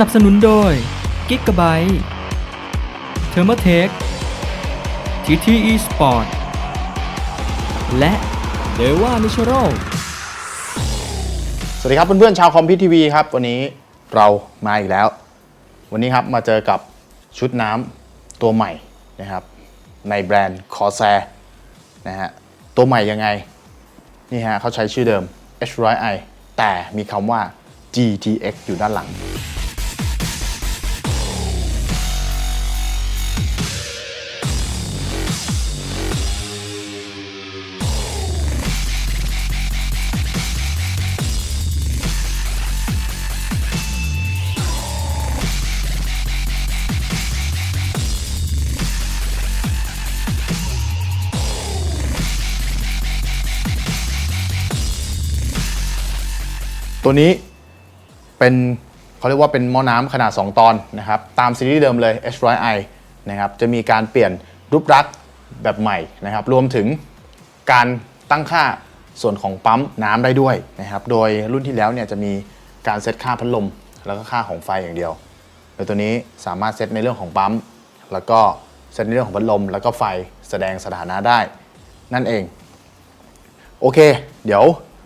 นับสนุนโดย g i g a b y t e t h e r m a t e c h GTE Sport และ d e v a Natural สวัสดีครับเพื่อนๆชาวคอมพิวทีวีครับ วันนี้เรามาอีกแล้ว วันนี้ครับมาเจอกับชุดน้ำตัวใหม่นะครับ ในแบรนด์คอแซนะฮะตัวใหม่ยังไง นี่ฮะเขาใช้ชื่อเดิม H100i แต่มีคำว่า GTX อยู่ด้านหลัง ตัวนี้เป็นเขาเรียกว่าเป็นหม้อน้ำขนาด 2 ตอนนะครับ ตามซีรีส์เดิมเลย H100i นะครับ จะมีการเปลี่ยนรูปลักษณ์แบบใหม่นะครับ รวมถึงการตั้งค่าส่วนของปั๊มน้ำได้ด้วยนะครับ โดยรุ่นที่แล้วเนี่ยจะมีการเซตค่าพัดลม แล้วก็ค่าของไฟอย่างเดียว โดยตัวนี้สามารถเซตในเรื่องของปั๊ม แล้วก็เซตในเรื่องของพัดลม แล้วก็ไฟแสดงสถานะได้ นั่นเอง โอเค เดี๋ยว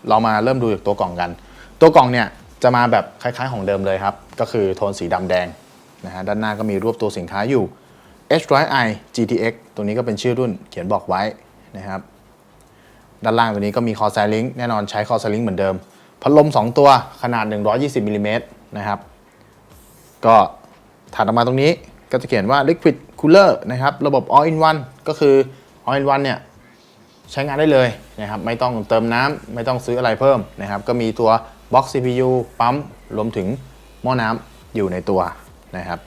เรามาเริ่มดูจากตัวกล่องกัน ตัวกล่องเนี่ยจะมาแบบคล้ายๆของเดิมเลยครับ ก็คือโทนสีดำแดงนะฮะด้านหน้าก็มีรูปตัวสินค้าอยู่ H100i GTX ตัวนี้ก็เป็นชื่อรุ่นเขียนบอกไว้นะครับด้านล่างตัวนี้ก็มีคอไซลิงแน่นอนใช้คอไซลิงเหมือนเดิม พัดลม 2 ตัวขนาด 120มิลลิเมตรนะครับ ก็ถัดออกมาตรงนี้ก็จะเขียนว่า Liquid Cooler นะครับ ระบบ All in One ก็คือ All in One เนี่ยใช้งานได้เลยนะครับ ไม่ต้องเติมน้ำไม่ต้องซื้ออะไรเพิ่มนะครับ ก็มีตัว บล็อก CPU ปั๊ม รวมถึงหม้อน้ำอยู่ในตัวนะครับ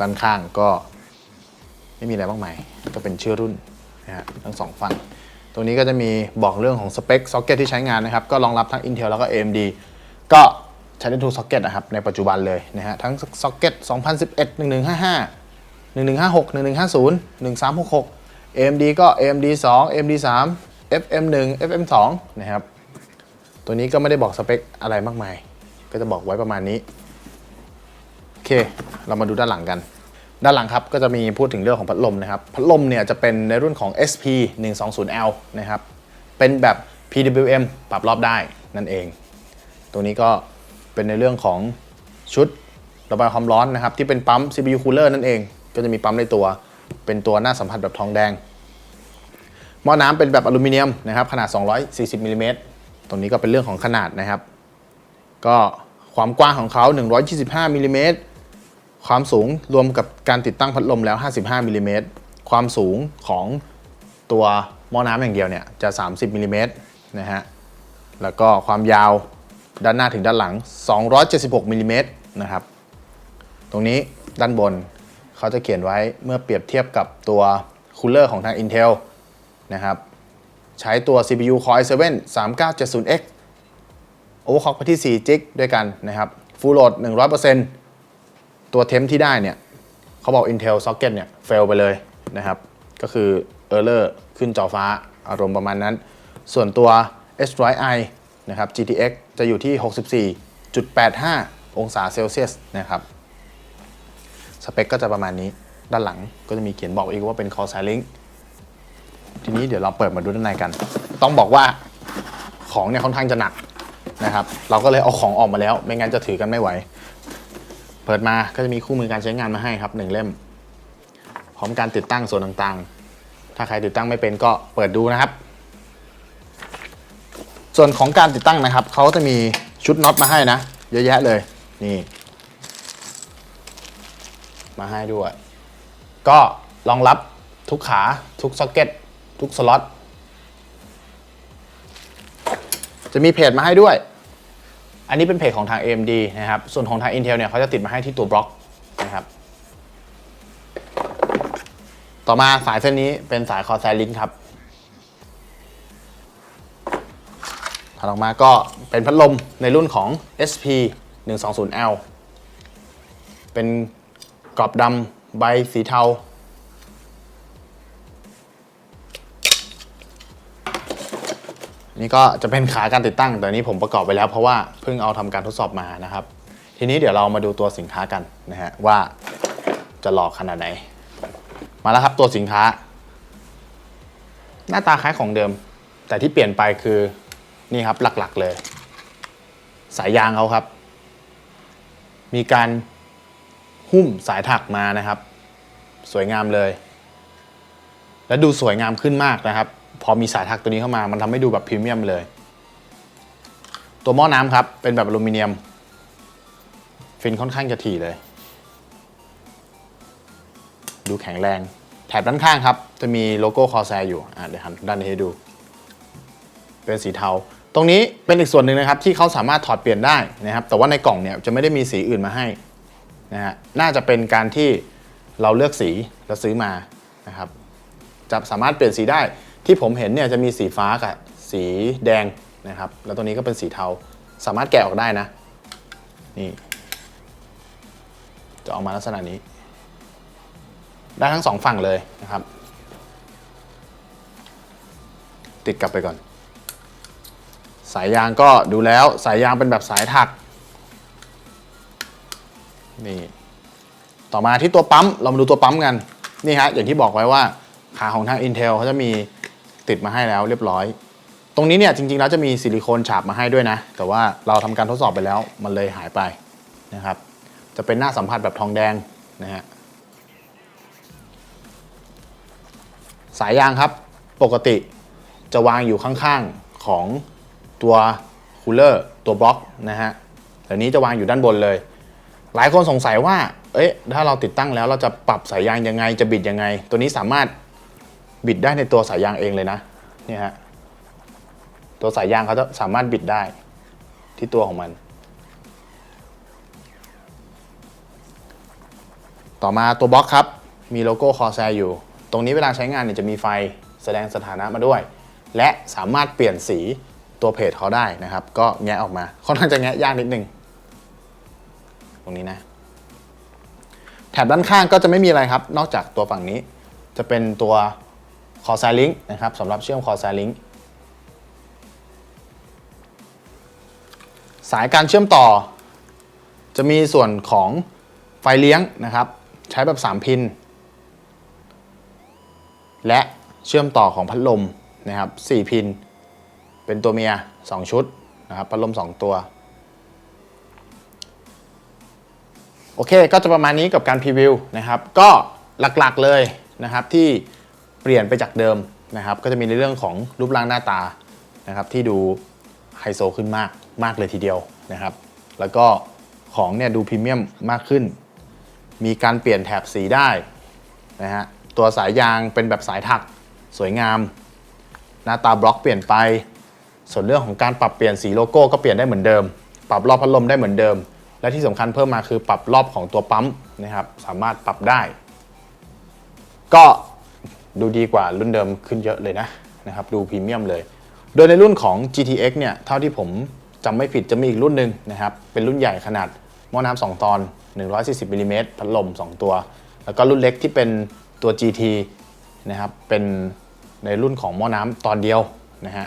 ด้านข้างก็ไม่มีอะไรมากมาย ก็เป็นชื่อรุ่นนะฮะทั้งสองฝั่ง ตรงนี้ก็จะมีบอกเรื่องของสเปคซ็อกเก็ตที่ใช้งานนะครับ ก็รองรับทั้ง Intel แล้วก็ AMD ก็ใช้ได้ทุกซ็อกเก็ตนะครับ ในปัจจุบันเลยนะฮะ ทั้งซ็อกเก็ต2011 1155 1156 1150 1366 AMD ก็ AMD 2 AMD 3 FM 1 FM 2นะครับ ตัวนี้ก็ไม่ได้บอกสเปคอะไรมากมาย ก็จะบอกไว้ประมาณนี้ โอเค เรามาดูด้านหลังกัน ด้านหลังครับก็จะมีพูดถึงเรื่องของพัดลมนะครับ พัดลมเนี่ยจะเป็นในรุ่นของ SP 120L นะครับ เป็นแบบ PWM ปรับรอบได้นั่นเอง ตัวนี้ก็เป็นในเรื่องของชุดระบายความร้อนนะครับ ที่เป็นปั๊ม CPU cooler นั่นเอง ก็จะมีปั๊มในตัว เป็นตัวหน้าสัมผัสแบบทองแดงหม้อน้ำเป็นแบบอลูมิเนียมนะครับขนาด 240มิลลิเมตร ตรงนี้ก็เป็นเรื่องของขนาดนะครับ ก็ความกว้างของเขา 125มิลลิเมตรความสูงรวมกับการติดตั้งพัดลมแล้ว 55มิลลิเมตรความสูงของตัวหม้อน้ำอย่างเดียวเนี่ยจะ 30มิลลิเมตรนะฮะแล้วก็ความยาวด้านหน้าถึงด้านหลัง 276มิลลิเมตรนะครับ ตรงนี้ด้านบนเขาจะเขียนไว้เมื่อเปรียบเทียบกับตัวคูลเลอร์ของทาง Intel นะครับ ใช้ตัว CPU Core i7 3970X overclock ไปที่4จิกด้วยกันนะครับ Full load 100%ตัวเทมที่ได้เนี่ยเขาบอก Intel socket เนี่ย fail ไปเลยนะครับ ก็คือ error ขึ้นจอฟ้าอารมณ์ประมาณนั้น ส่วนตัว H100i นะครับ GTX จะอยู่ที่ 64.85 องศาเซลเซียสนะครับสเปคก็จะประมาณนี้ด้านหลังก็จะมีเขียนบอกอีกว่าเป็น Core Xilinx ทีนี้เดี๋ยวเราเปิดมาดูด้านในกัน ต้องบอกว่าของเนี่ยค่อนข้างจะหนักนะครับ เราก็เลยเอาของออกมาแล้ว ไม่งั้นจะถือกันไม่ไหว เปิดมาก็จะมีคู่มือการใช้งานมาให้ครับหนึ่งเล่ม พร้อมการติดตั้งส่วนต่างๆ ถ้าใครติดตั้งไม่เป็นก็เปิดดูนะครับ ส่วนของการติดตั้งนะครับเขาจะมีชุดน็อตมาให้นะ เยอะแยะเลยนี่ มาให้ด้วย ก็รองรับทุกขาทุกซ็อกเก็ต ทุกสล็อต จะมีเพจมาให้ด้วย อันนี้เป็นเพจของทาง AMD นะครับ ส่วนของทาง Intel เนี่ยเขาจะติดมาให้ที่ตัวบล็อกนะครับ ต่อมาสายเส้นนี้เป็นสายคอแซลิงครับถัดออกมาก็เป็นพัดลมในรุ่นของ SP 120L เป็นกรอบดำใบสีเทา นี่ก็จะเป็นขาการติดตั้งแต่นี้ผมประกอบไปแล้วเพราะว่าเพิ่งเอาทำการทดสอบมานะครับ ทีนี้เดี๋ยวเรามาดูตัวสินค้ากันนะฮะว่าจะหลอกขนาดไหน มาแล้วครับตัวสินค้า หน้าตาคล้ายของเดิม แต่ที่เปลี่ยนไปคือนี่ครับหลักๆเลย สายยางเขาครับ มีการหุ้มสายถักมานะครับ สวยงามเลย และดูสวยงามขึ้นมากนะครับ พอมีสายถักตัวนี้เข้ามา มันทำให้ดูแบบพรีเมียมเลย ตัวหม้อน้ำครับ เป็นแบบอลูมิเนียม ฟินค่อนข้างจะถี่เลย ดูแข็งแรง แถบด้านข้างครับ จะมีโลโก้คอแซอยู่อะเดี๋ยวหันด้านนี้ให้ดู เป็นสีเทา ตรงนี้เป็นอีกส่วนหนึ่งนะครับ ที่เขาสามารถถอดเปลี่ยนได้นะครับ แต่ว่าในกล่องเนี่ยจะไม่ได้มีสีอื่นมาให้นะฮะน่าจะเป็นการที่เราเลือกสีแล้วซื้อมานะครับ จะสามารถเปลี่ยนสีได้ ที่ผมเห็นเนี่ยจะมีสีฟ้ากับสีแดงนะครับ แล้วตัวนี้ก็เป็นสีเทา สามารถแกะออกได้นะ นี่ จะออกมาลักษณะนี้ ได้ทั้งสองฝั่งเลยนะครับ ติดกลับไปก่อน สายยางก็ดูแล้วสายยางเป็นแบบสายถัก นี่ ต่อมาที่ตัวปั๊ม เรามาดูตัวปั๊มกัน นี่ฮะ อย่างที่บอกไว้ว่าขาของทาง Intel เขาจะมี ติดมาให้แล้วเรียบร้อย ตรงนี้เนี่ยจริงๆแล้วจะมีซิลิโคนฉาบมาให้ด้วยนะ แต่ว่าเราทำการทดสอบไปแล้วมันเลยหายไปนะครับ จะเป็นหน้าสัมผัสแบบทองแดงนะฮะสายยางครับปกติจะวางอยู่ข้างๆของตัวคูลเลอร์ตัวบล็อกนะฮะแต่นี้จะวางอยู่ด้านบนเลย หลายคนสงสัยว่า เอ๊ะ ถ้าเราติดตั้งแล้วเราจะปรับสายยางยังไง จะบิดยังไง ตัวนี้สามารถ บิดได้ในตัวสายยางเองเลยนะเนี่ยฮะตัวสายยางเขาจะสามารถบิดได้ที่ตัวของมัน ต่อมาตัวบล็อกครับ มีโลโก้คอแซอยู่ ตรงนี้เวลาใช้งานเนี่ยจะมีไฟแสดงสถานะมาด้วย และสามารถเปลี่ยนสีตัวเพจเขาได้นะครับ ก็แงะออกมาค่อนข้างจะแงะยากนิดนึง ตรงนี้นะ แถบด้านข้างก็จะไม่มีอะไรครับ นอกจากตัวฝั่งนี้ จะเป็นตัว คอ s ซลิงนะครับสำหรับเชื่อมคอ s ซลิงสายการเชื่อมต่อ จะมีส่วนของไฟเลี้ยงนะครับ ใช้แบบ 3 พิน และเชื่อมต่อของพัดลมนะครับ4พิน เป็นตัวเมีย 2 ชุดนะครับพัดลม 2 ตัว โอเคก็จะประมาณนี้กับการพรีวิวนะครับ ก็หลักๆเลยนะครับที่ เปลี่ยนไปจากเดิมนะครับ ก็จะมีในเรื่องของรูปร่างหน้าตานะครับที่ดูไฮโซขึ้นมากมากเลยทีเดียวนะครับ แล้วก็ของเนี่ยดูพรีเมียมมากขึ้น มีการเปลี่ยนแถบสีได้นะฮะตัวสายยางเป็นแบบสายถักสวยงาม หน้าตาบล็อกเปลี่ยนไป ส่วนเรื่องของการปรับเปลี่ยนสีโลโก้ก็เปลี่ยนได้เหมือนเดิม ปรับรอบพัดลมได้เหมือนเดิม และที่สำคัญเพิ่มมาคือปรับรอบของตัวปั๊มนะครับ สามารถปรับได้ ก็ ดูดีกว่ารุ่นเดิมขึ้นเยอะเลยนะนะครับดูพรีเมียมเลย โดยในรุ่นของ GTX เนี่ยเท่าที่ผมจำไม่ผิดจะมีอีกรุ่นหนึ่งนะครับเป็นรุ่นใหญ่ขนาดหม้อน้ำ2ตอน 140มิลลิเมตรพัดลม 2 ตัว แล้วก็รุ่นเล็กที่เป็นตัว GT นะครับเป็นในรุ่นของหม้อน้ำตอนเดียวนะฮะ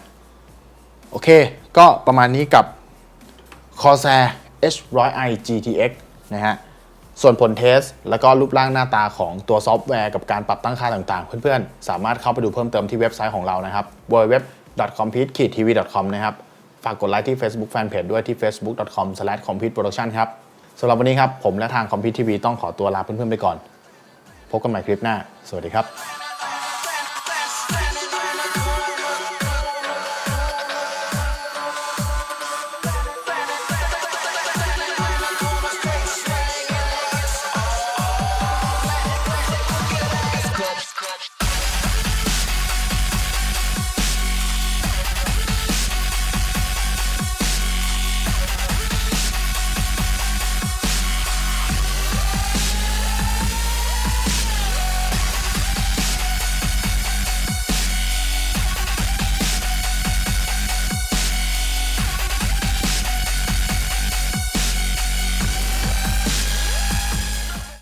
โอเค ก็ประมาณนี้กับ Corsair H100i GTX นะฮะ ส่วนผลเทส แล้วก็รูปร่างหน้าตาของตัวซอฟต์แวร์กับการปรับตั้งค่าต่างๆ เพื่อนๆ สามารถเข้าไปดูเพิ่มเติมที่เว็บไซต์ของเรานะครับ www.compete-tv.com นะครับ ฝากกดไลค์ที่ Facebook Fanpage ด้วยที่ facebook.com/competeproduction ครับสำหรับวันนี้ครับ ผมและทาง Compete TV ต้องขอตัวลาเพื่อนๆไปก่อน พบกันใหม่คลิปหน้า สวัสดีครับ